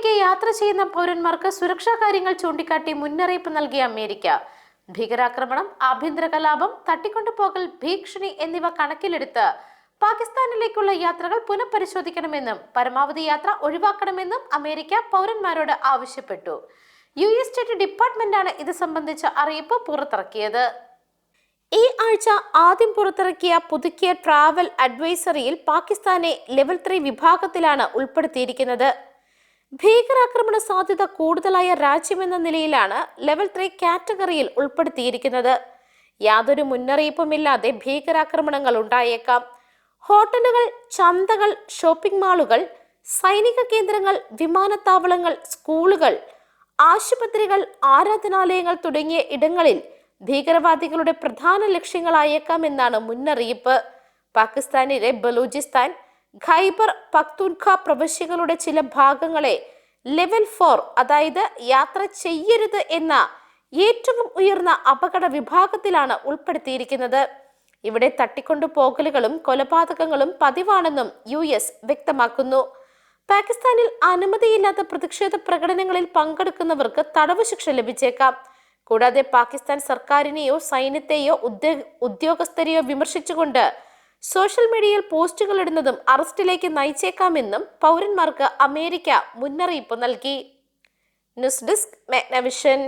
പാകിസ്ഥാനിലേക്ക് യാത്ര ചെയ്യുന്ന പൗരന്മാർക്ക് സുരക്ഷാ കാര്യങ്ങൾ ചൂണ്ടിക്കാട്ടി മുന്നറിയിപ്പ് നൽകിയ അമേരിക്ക. ഭീകരാക്രമണം ആഭ്യന്തര കലാപം തട്ടിക്കൊണ്ടുപോകൽ ഭീഷണി എന്നിവ കണക്കിലെടുത്ത് പാകിസ്ഥാനിലേക്കുള്ള യാത്രകൾ പുനഃപരിശോധിക്കണമെന്നും പരമാവധി യാത്ര ഒഴിവാക്കണമെന്നും അമേരിക്ക പൗരന്മാരോട് ആവശ്യപ്പെട്ടു. യു എസ് സ്റ്റേറ്റ് ഡിപ്പാർട്ട്മെന്റാണ് ഇത് സംബന്ധിച്ച അറിയിപ്പ് പുറത്തിറക്കിയത്. ഈ ആഴ്ച ആദ്യം പുറത്തിറക്കിയ പുതുക്കിയ ട്രാവൽ അഡ്വൈസറിയിൽ പാകിസ്ഥാനെ ലെവൽ ത്രീ വിഭാഗത്തിലാണ് ഉൾപ്പെടുത്തിയിരിക്കുന്നത്. ഭീകരാക്രമണ സാധ്യത കൂടുതലായ രാജ്യമെന്ന നിലയിലാണ് ലെവൽ ത്രീ കാറ്റഗറിയിൽ ഉൾപ്പെടുത്തിയിരിക്കുന്നത്. യാതൊരു മുന്നറിയിപ്പുമില്ലാതെ ഭീകരാക്രമണങ്ങൾ ഉണ്ടായേക്കാം. ഹോട്ടലുകൾ ചന്തകൾ ഷോപ്പിംഗ് മാളുകൾ സൈനിക കേന്ദ്രങ്ങൾ വിമാനത്താവളങ്ങൾ സ്കൂളുകൾ ആശുപത്രികൾ ആരാധനാലയങ്ങൾ തുടങ്ങിയ ഇടങ്ങളിൽ ഭീകരവാദികളുടെ പ്രധാന ലക്ഷ്യങ്ങളായേക്കാം എന്നാണ് മുന്നറിയിപ്പ്. പാകിസ്ഥാനിലെ ബലൂചിസ്ഥാൻ ഖൈബർ പക്തുൻഖ പ്രവിശ്യകളുടെ ചില ഭാഗങ്ങളെ ലെവൽ ഫോർ അതായത് യാത്ര ചെയ്യരുത് എന്ന ഏറ്റവും ഉയർന്ന അപകട വിഭാഗത്തിലാണ് ഉൾപ്പെടുത്തിയിരിക്കുന്നത്. ഇവിടെ തട്ടിക്കൊണ്ടു പോകലുകളും കൊലപാതകങ്ങളും പതിവാണെന്നും യു എസ് വ്യക്തമാക്കുന്നു. പാകിസ്ഥാനിൽ അനുമതിയില്ലാത്ത പ്രതിഷേധ പ്രകടനങ്ങളിൽ പങ്കെടുക്കുന്നവർക്ക് തടവ് ശിക്ഷ ലഭിച്ചേക്കാം. കൂടാതെ പാകിസ്ഥാൻ സർക്കാരിനെയോ സൈന്യത്തെയോ ഉദ്യോ ഉദ്യോഗസ്ഥരെയോ വിമർശിച്ചുകൊണ്ട് സോഷ്യൽ മീഡിയയിൽ പോസ്റ്റുകൾ ഇടുന്നതും അറസ്റ്റിലേക്ക് നയിച്ചേക്കാമെന്നും പൗരന്മാർക്ക് അമേരിക്ക മുന്നറിയിപ്പ് നൽകി. News desk Magnavision.